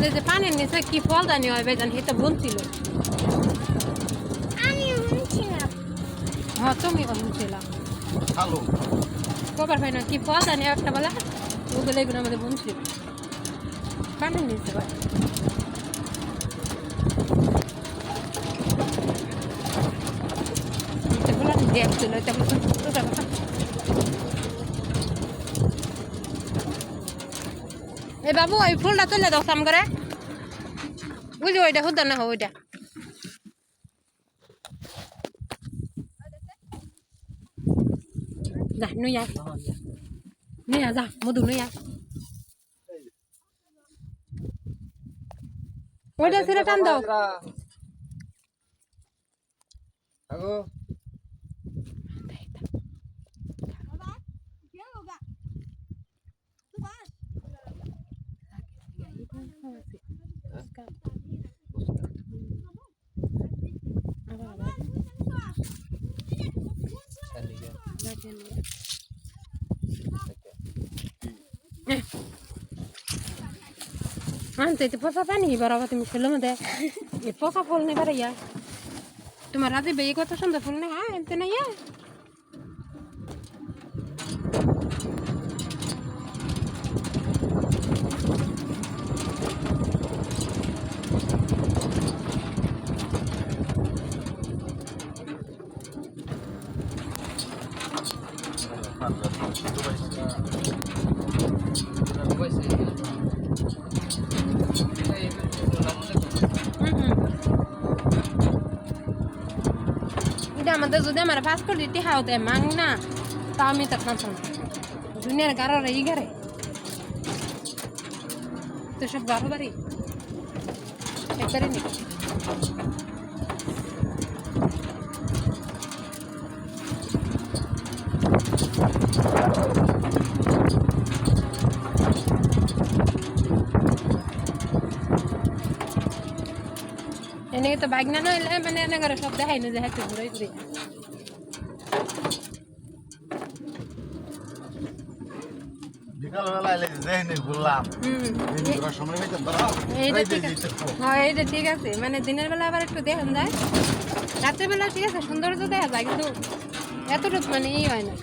ওই যে পানির নিচে কি ফল জানি হয় বেজান সেটা শুনছিলাম হ্যাঁ তুমি বলছিলাম ভালো কবার হয় না কি ফল জানি একটা বলে ওগুলো এগুলো আমাদের বলছিল পানির নিচে ভাই দেখছিল এটা এ বাবু ওই ফুলটা তুলে দাও সাম করে। বুঝলি ওইটা হুদ্দার না হো ওইটা। যা নুই আয়। নুই যা, মধু নুই আয়। ওইটা ছেড়ে টান দাও। আগো আনতে তো পোষা পানি বারাবা তুমি খেলো মধ্যে এ পোষা ফুল নেই বারে ইয়া তোমার রাতে বেয়ে কত সুন্দর ফুল নেই হ্যাঁ এমতে না ইয়া আমাদের যদি আমার পাসপোর্ট দিতে হাও দেয় মাং না, তা আমি তো কাঁচাম দুনিয়ার গারো রে ই গারে তো সব বারো বাড়ি একবারে নি এনে তো বাইক না নইলে মানে এনে করে সব দেখাই না যে হাতে ঘুরাই ঘুরে। বিকালবেলা এলে দেখনি বললাম হুম। ওরা সময় হইতে ধরা এইটা ঠিক আছে। হ্যাঁ এইটা ঠিক আছে। মানে দিনের বেলা আবার একটু দেখান যায়। রাতের বেলা ঠিক আছে সৌন্দর্য দেখা যায় কিন্তু এতটুকু মানে ই হয় না।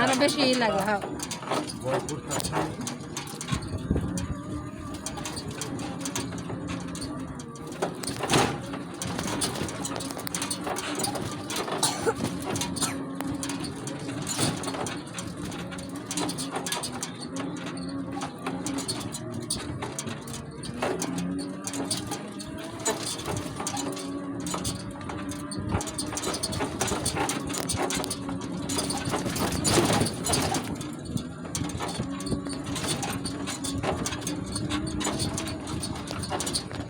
আরও বেশি লাগে হ্যাঁ।